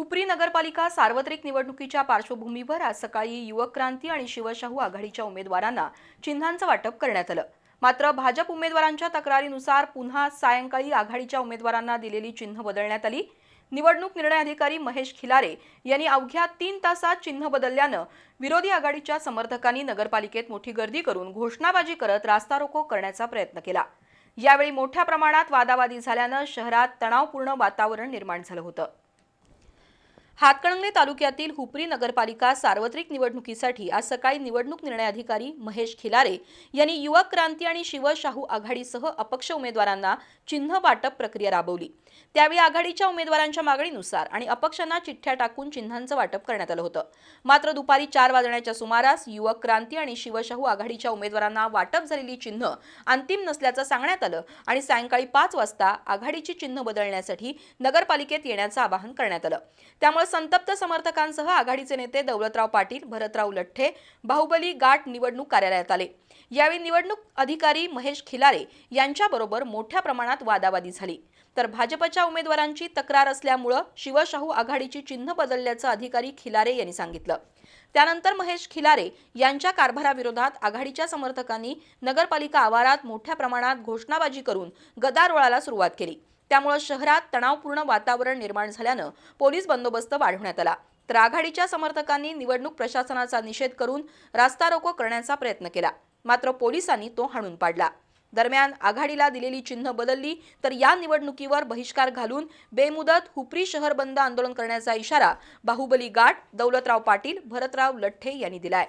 हुपरी नगरपालिका सार्वत्रिक निवडणुकीच्या पार्श्वभूमीवर आज सकाळी युवक क्रांती आणि शिवशाहू आघाडीच्या उमेदवारांना चिन्हांचं वाटप करण्यात आलं. मात्र भाजप उमेदवारांच्या तक्रारीनुसार पुन्हा सायंकाळी आघाडीच्या उमेदवारांना दिलेली चिन्ह बदलण्यात आली. निवडणूक निर्णय अधिकारी महेश खिलारे यांनी अवघ्या तीन तासात चिन्ह बदलल्यानं विरोधी आघाडीच्या समर्थकांनी नगरपालिकेत मोठी गर्दी करून घोषणाबाजी करत रास्ता रोको करण्याचा प्रयत्न केला. यावेळी मोठ्या प्रमाणात वादावादी झाल्यानं शहरात तणावपूर्ण वातावरण निर्माण झालं होतं. हातकणंगले तालुक्यातील हुपरी नगरपालिका सार्वत्रिक निवडणुकीसाठी आज सकाळी निवडणूक निर्णय अधिकारी महेश खिलारे यांनी युवक क्रांती आणि शिवशाहू आघाडीसह अपक्ष उमेदवारांना चिन्ह वाटप प्रक्रिया राबवली. त्यावेळी आघाडीच्या उमेदवारांच्या मागणीनुसार आणि अपक्षांना चिठ्ठ्या टाकून चिन्हांचं वाटप करण्यात आलं होतं. मात्र दुपारी चार वाजण्याच्या सुमारास युवक क्रांती आणि शिवशाहू आघाडीच्या उमेदवारांना वाटप झालेली चिन्ह अंतिम नसल्याचं सांगण्यात आलं आणि सायंकाळी पाच वाजता आघाडीची चिन्ह बदलण्यासाठी नगरपालिकेत येण्याचं आवाहन करण्यात आलं. त्यामुळे संतप्त समर्थकांसह आघाडीचे नेते दौलतराव पाटील भरतराव लठ्ठे बाहुबली गाठ निवडणूक कार्यालयात आले. यावेळी निवडणूक अधिकारी महेश खिलारे यांच्याबरोबर मोठ्या प्रमाणात वादावादी झाली. तर भाजपच्या उमेदवारांची तक्रार असल्यामुळं शिवशाहू आघाडीची चिन्ह बदलल्याचं अधिकारी खिलारे यांनी सांगितलं. त्यानंतर महेश खिलारे यांच्या कारभाराविरोधात आघाडीच्या समर्थकांनी नगरपालिका आवारात मोठ्या प्रमाणात घोषणाबाजी करून गदारोळाला सुरुवात केली. त्यामुळे शहरात तणावपूर्ण वातावरण निर्माण झाल्यानं पोलीस बंदोबस्त वाढवण्यात आला. तर आघाडीच्या समर्थकांनी निवडणूक प्रशासनाचा निषेध करून रास्ता रोको करण्याचा प्रयत्न केला. मात्र पोलिसांनी तो हाणून पाडला. दरम्यान आघाडीला दिलेली चिन्ह बदलली तर या निवडणुकीवर बहिष्कार घालून बेमुदत हुपरी शहर बंद आंदोलन करण्याचा इशारा बाहुबली गाठ दौलतराव पाटील भरतराव लठ्ठे यांनी दिलाय.